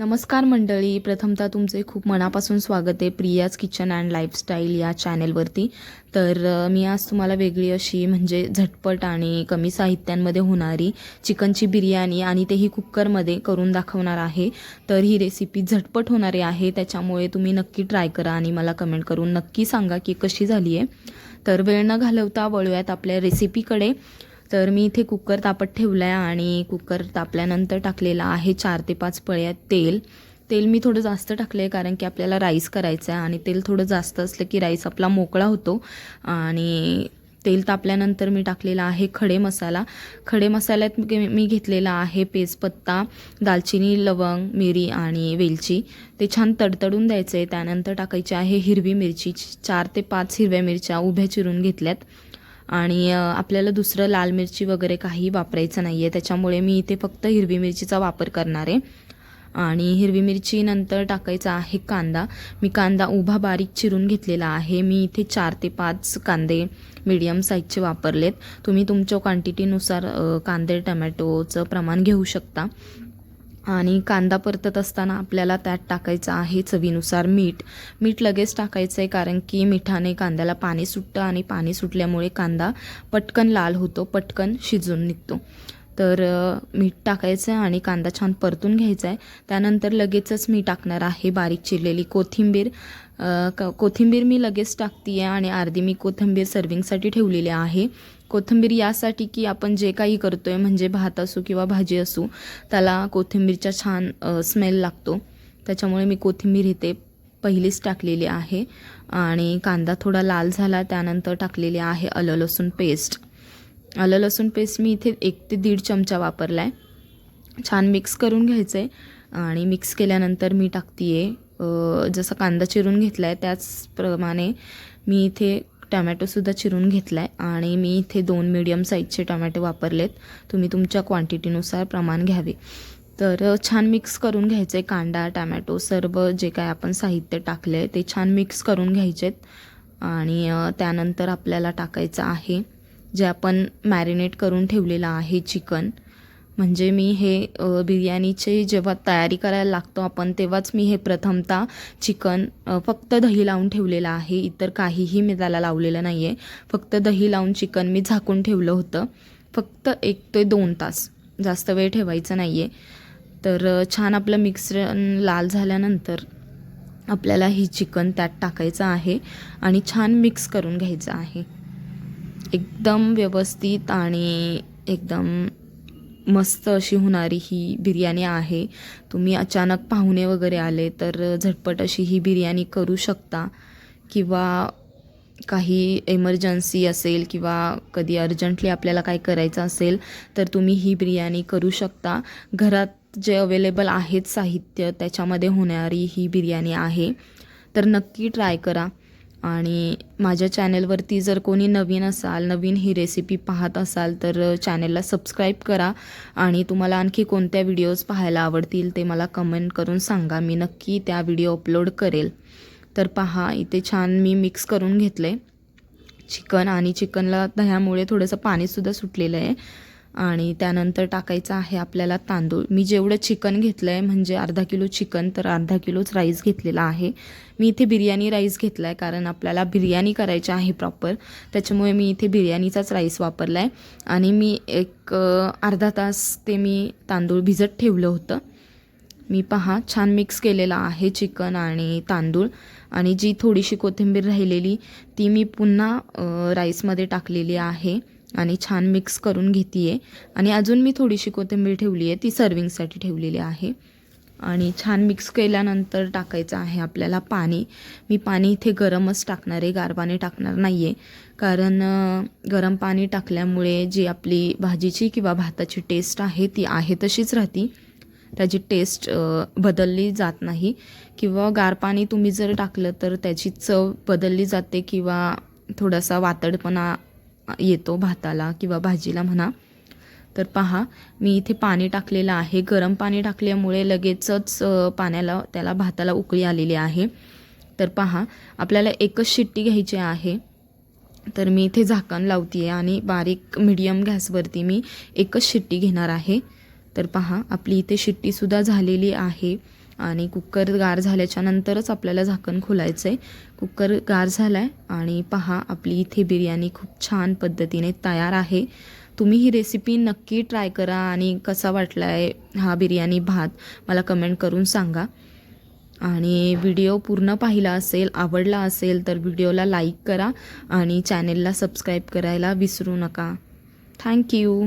नमस्कार मंडळी प्रथमतः तुमचे खूप मनापासून स्वागत आहे प्रियाज किचन अँड लाईफस्टाईल या चॅनेलवरती तर मी आज तुम्हाला वेगळी अशी म्हणजे झटपट आणि कमी साहित्यांमध्ये होणारी चिकनची बिर्याणी आणि तेही कुकरमध्ये करून दाखवणार आहे. तर ही रेसिपी झटपट होणारी आहे त्याच्यामुळे तुम्ही नक्की ट्राय करा आणि मला कमेंट करून नक्की सांगा की कशी झाली आहे तर वेळ न घालवता वळूयात आपल्या रेसिपीकडे तर मी इथे कुकर तापत ठेवला आहे आणि कुकर तापल्यानंतर टाकलेला आहे चार ते पाच पळ्या तेल. तेल मी थोडं जास्त टाकलं आहे कारण की आपल्याला राईस करायचं आहे आणि तेल थोडं जास्त असलं की राईस आपला मोकळा होतो. आणि तेल तापल्यानंतर मी टाकलेला आहे खडे मसाला. खडे मसाल्यात मी मी घेतलेला आहे पेजपत्ता दालचिनी लवंग मिरी आणि वेलची. ते छान तडतडून द्यायचं आहे त्यानंतर टाकायची आहे हिरवी मिरची. चार ते पाच हिरव्या मिरच्या उभ्या चिरून घेतल्यात. आणि आपल्याला दुसरं लाल मिरची वगैरे काही वापरायचं नाही आहे त्याच्यामुळे मी इथे फक्त हिरवी मिरचीचा वापर करणार आहे. आणि हिरवी मिरची नंतर टाकायचा आहे कांदा. मी कांदा उभा बारीक चिरून घेतलेला आहे. मी इथे चार ते पाच कांदे मीडियम साईजचे वापरलेत. तुम्ही तुमच्या क्वांटिटीनुसार कांदे टमॅटोचं प्रमाण घेऊ शकता. आणि कांदा परतत असताना आपल्याला त्यात टाकायचं आहे चवीनुसार मीठ. मीठ लगेच टाकायचं आहे कारण की मिठाने कांद्याला पाणी सुटतं आणि पाणी सुटल्यामुळे कांदा पटकन लाल होतो पटकन शिजून निघतो. तर मीठ टाकायचं आहे आणि कांदा छान परतून घ्यायचा आहे त्यानंतर लगेचच मी टाकणार आहे बारीक चिरलेली कोथिंबीर. कोथिंबीर मी लगेच टाकते आहे आणि अर्धी मी कोथिंबीर सर्विंगसाठी ठेवलेली आहे. कोथिंबीर यासाठी की आपण जे काही करतो आहे म्हणजे भात असो किंवा भाजी असो त्याला कोथिंबीरचा छान स्मेल लागतो. त्याच्यामुळे मी कोथिंबीर इथे पहिलीच टाकलेली आहे आणि कांदा थोडा लाल झाला त्यानंतर टाकलेली आहे आलं लसूण पेस्ट आलं लसूण पेस्ट मी इथे एक ते दीड चमचा वापरला आहे छान मिक्स करून घ्यायचं आहे आणि मिक्स केल्यानंतर मी टाकते आहे जसं कांदा चिरून घेतला आहे त्याचप्रमाणे मी इथे टमॅटोसुद्धा चिरून घेतला आहे आणि मी इथे दोन मीडियम साईजचे टमॅटो वापरलेत. तुम्ही तुमच्या क्वांटिटीनुसार प्रमाण घ्यावे. तर छान मिक्स करून घ्यायचं आहे कांदा टमॅटो सर्व जे काय आपण साहित्य टाकले आहे ते छान मिक्स करून घ्यायचेत. आणि त्यानंतर आपल्याला टाकायचं आहे जे आपण मॅरिनेट करून ठेवलेलं आहे चिकन. म्हणजे मी हे बिर्याणीचे जेव्हा तयारी करायला लागतो आपण तेव्हाच मी हे प्रथमतः चिकन फक्त दही लावून ठेवलेलं आहे. इतर काहीही मी त्याला लावलेलं नाही आहे फक्त दही लावून चिकन मी झाकून ठेवलं होतं. फक्त एक ते दोन तास जास्त वेळ ठेवायचं नाही आहे तर छान आपलं मिक्सर लाल झाल्यानंतर आपल्याला ही चिकन त्यात टाकायचं आहे आणि छान मिक्स करून घ्यायचं आहे. एकदम व्यवस्थित आणि एकदम मस्त अशी होणारी ही बिर्याणी आहे. तुम्ही अचानक पाहुणे वगैरे आले तर झटपट अशी ही बिर्याणी करू शकता. किंवा काही एमर्जन्सी असेल किंवा कधी अर्जंटली आपल्याला काय करायचं असेल तर तुम्ही ही बिर्याणी करू शकता. घरात जे अवेलेबल आहेत साहित्य त्याच्यामध्ये होणारी ही बिर्याणी आहे. तर नक्की ट्राय करा. आणि माझ्या चॅनेलवरती जर कोणी नवीन असाल नवीन ही रेसिपी पाहत असाल तर चॅनेलला सबस्क्राईब करा आणि तुम्हाला आणखी कोणत्या व्हिडिओज पाहायला आवडतील ते मला कमेंट करून सांगा. मी नक्की त्या व्हिडिओ अपलोड करेल. तर पहा इथे छान मी मिक्स करून घेतलं आहे चिकन आणि चिकनला दह्यामुळे थोडंसं पाणीसुद्धा सुटलेलं आहे. आणि त्यानंतर टाकायचं आहे आपल्याला तांदूळ. मी जेवढं चिकन घेतलं आहे म्हणजे अर्धा किलो चिकन तर अर्धा किलोच राईस घेतलेला आहे. मी इथे बिर्याणी राईस घेतला आहे कारण आपल्याला बिर्याणी करायची आहे प्रॉपर. त्याच्यामुळे मी इथे बिर्याणीचाच राईस वापरला आहे आणि मी एक अर्धा तास ते मी तांदूळ भिजत ठेवलं होतं. मी पहा छान मिक्स केलेला आहे चिकन आणि तांदूळ. आणि जी थोडीशी कोथिंबीर राहिलेली ती मी पुन्हा राईसमध्ये टाकलेली आहे. आणि छान मिक्स करून घेते आहे आणि अजून मी थोडीशी कोथिंबीर ठेवली आहे ती सर्विंगसाठी ठेवलेली आहे. आणि छान मिक्स केल्यानंतर टाकायचं आहे आपल्याला पाणी. मी पाणी इथे गरमच टाकणार आहे गार पाणी टाकणार नाही आहे कारण गरम पाणी टाकल्यामुळे जी आपली भाजीची किंवा भाताची टेस्ट आहे ती आहे तशीच राहती. त्याची टेस्ट बदलली जात नाही. किंवा गार पाणी तुम्ही जर टाकलं तर त्याची चव बदलली जाते किंवा थोडासा वातडपणा येतो भाताला किंवा भाजीला म्हणा. तर पहा मी इथे पाणी टाकलेलं आहे. गरम पाणी टाकल्यामुळे लगेचच पाण्याला त्याला भाताला उकळी आलेली आहे. तर पहा आपल्याला एकच शिट्टी घ्यायची आहे. तर मी इथे झाकण लावते आहे आणि बारीक मिडियम गॅसवरती मी एकच शिट्टी घेणार आहे. तर पहा आपली इथे शिट्टीसुद्धा झालेली आहे. आणि कुकर गार झाल्याच्या नंतरच आपल्याला झाकण खोलायचं आहे कुकर गार झाला आहे आणि पहा आपली इथे बिर्याणी खूप छान पद्धतीने तयार आहे. तुम्ही ही रेसिपी नक्की ट्राय करा आणि कसा वाटला आहे हा बिर्याणी भात मला कमेंट करून सांगा. आणि व्हिडिओ पूर्ण पाहिला असेल आवडला असेल तर व्हिडिओला लाईक करा आणि चॅनेलला सबस्क्राईब करायला विसरू नका. थँक्यू